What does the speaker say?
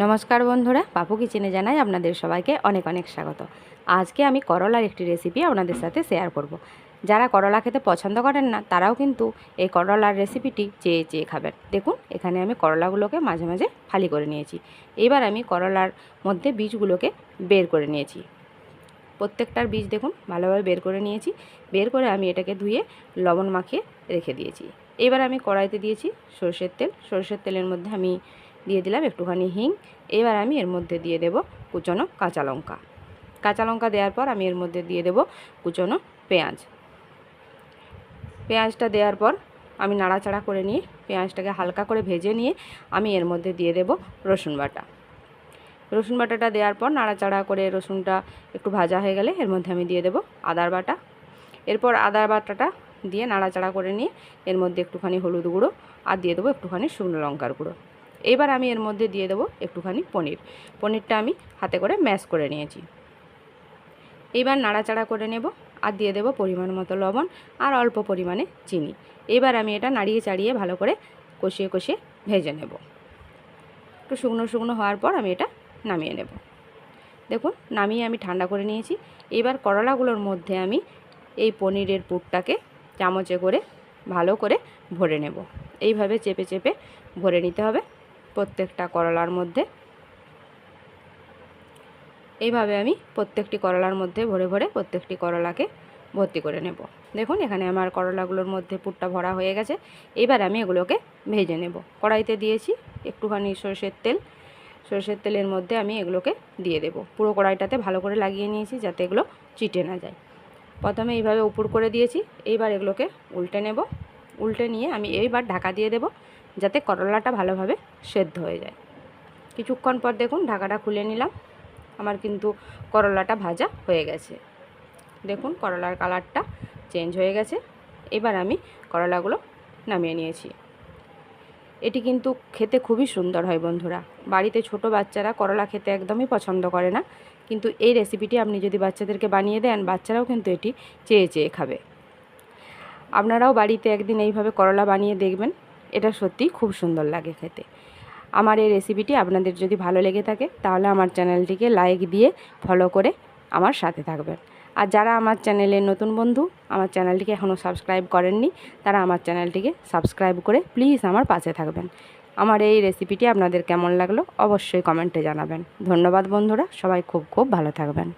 নমস্কার বন্ধুরা বাপু কিচেনে জানাই আপনাদের সবাইকে অনেক অনেক স্বাগত। আজকে আমি করলার একটি রেসিপি আপনাদের সাথে শেয়ার করব। যারা করলা খেতে পছন্দ করেন না, তারাও কিন্তু এই করলার রেসিপিটি চেয়ে চেয়ে খাবেন। দেখুন, এখানে আমি করলাগুলোকে মাঝে মাঝে ফালি করে নিয়েছি। এবার আমি করলার মধ্যে বীজগুলোকে বের করে নিয়েছি। প্রত্যেকটার বীজ দেখুন, ভালোভাবে বের করে নিয়েছি। বের করে আমি এটাকে ধুয়ে লবণ মাখিয়ে রেখে দিয়েছি। এবার আমি কড়াইতে দিয়েছি সর্ষের তেল। সর্ষের তেলের মধ্যে আমি দিয়ে দিলাম একটুখানি হিং। এবার আমি এর মধ্যে দিয়ে দেব কুচনো কাঁচা লঙ্কা। কাঁচা লঙ্কা দেওয়ার পর আমি এর মধ্যে দিয়ে দেব কুচনো পেঁয়াজ। পেঁয়াজটা দেওয়ার পর আমি নাড়াচাড়া করে নিয়ে পেঁয়াজটাকে হালকা করে ভেজে নিয়ে আমি এর মধ্যে দিয়ে দেব রসুন বাটা। রসুন বাটাটা দেওয়ার পর নাড়াচাড়া করে রসুনটা একটু ভাজা হয়ে গেলে এর মধ্যে আমি দিয়ে দেব আদার বাটা। এরপর আদার বাটাটা দিয়ে নাড়াচাড়া করে নিয়ে এর মধ্যে একটুখানি হলুদ গুঁড়ো আর দিয়ে দেবো একটুখানি শুকনো লঙ্কার গুঁড়ো। এবার আমি এর মধ্যে দিয়ে দেবো একটুখানি পনির। পনিরটা আমি হাতে করে ম্যাশ করে নিয়েছি। এবার নাড়াচাড়া করে নেব আর দিয়ে দেবো পরিমাণ মতো লবণ আর অল্প পরিমাণে চিনি। এবার আমি এটা নাড়িয়ে চাড়িয়ে ভালো করে কষিয়ে কষিয়ে ভেজে নেব। একটু শুকনো শুকনো হওয়ার পর আমি এটা নামিয়ে নেব। দেখুন, নামিয়ে আমি ঠান্ডা করে নিয়েছি। এবার করলাগুলোর মধ্যে আমি এই পনিরের পুরটাকে চামচে করে ভালো করে ভরে নেব। এইভাবে চেপে চেপে ভরে নিতে হবে। প্রত্যেকটা করলার মধ্যে। এইভাবে আমি প্রত্যেকটি করলার মধ্যে ভরে ভরে প্রত্যেকটি করলাকে ভর্তি করে নেব। দেখুন, এখানে আমার করলাগুলোর মধ্যে পুরটা ভরা হয়ে গেছে। এবার আমি এগুলোকে ভেজে নেব। কড়াইতে দিয়েছি একটুখানি সরষের তেল। সরষের তেলের মধ্যে আমি এগুলোকে দিয়ে দেব। পুরো কড়াইটাতে ভালো করে লাগিয়ে নিয়েছি যাতে এগুলো চিটে না যায়। প্রথমে এইভাবে উপর করে দিয়েছি। এইবার এগুলোকে উল্টে নেব। উল্টে নিয়ে আমি এইবার ঢাকা দিয়ে দেব, যাতে করলাটা ভালোভাবে সেদ্ধ হয়ে যায়। কিছুক্ষণ পর দেখুন ঢাকাটা খুলে নিলাম, আমার কিন্তু করলাটা ভাজা হয়ে গেছে। দেখুন করলার কালারটা চেঞ্জ হয়ে গেছে, এবার আমি করলাগুলো নামিয়ে নিয়েছি। এটি কিন্তু খেতে খুবই সুন্দর হয় বন্ধুরা। বাড়িতে ছোট বাচ্চারা করলা খেতে একদমই পছন্দ করে না, কিন্তু এই রেসিপিটি আপনি যদি বাচ্চাদেরকে বানিয়ে দেন, বাচ্চারাও কিন্তু এটি চেয়ে চেয়ে খাবে। আপনারাও বাড়িতে একদিন এইভাবে করলা বানিয়ে দেখবেন। এটা সত্যিই খুব সুন্দর লাগে খেতে। আমার এই রেসিপিটি আপনাদের যদি ভালো লেগে থাকে, তাহলে আমার চ্যানেলটিকে লাইক দিয়ে ফলো করে আমার সাথে থাকবেন। আর যারা আমার চ্যানেলের নতুন বন্ধু, আমার চ্যানেলটিকে এখনও সাবস্ক্রাইব করেননি, তারা আমার চ্যানেলটিকে সাবস্ক্রাইব করে প্লিজ আমার পাশে থাকবেন। আমার এই রেসিপিটি আপনাদের কেমন লাগল অবশ্যই কমেন্টে জানাবেন। ধন্যবাদ বন্ধুরা, সবাই খুব খুব ভালো থাকবেন।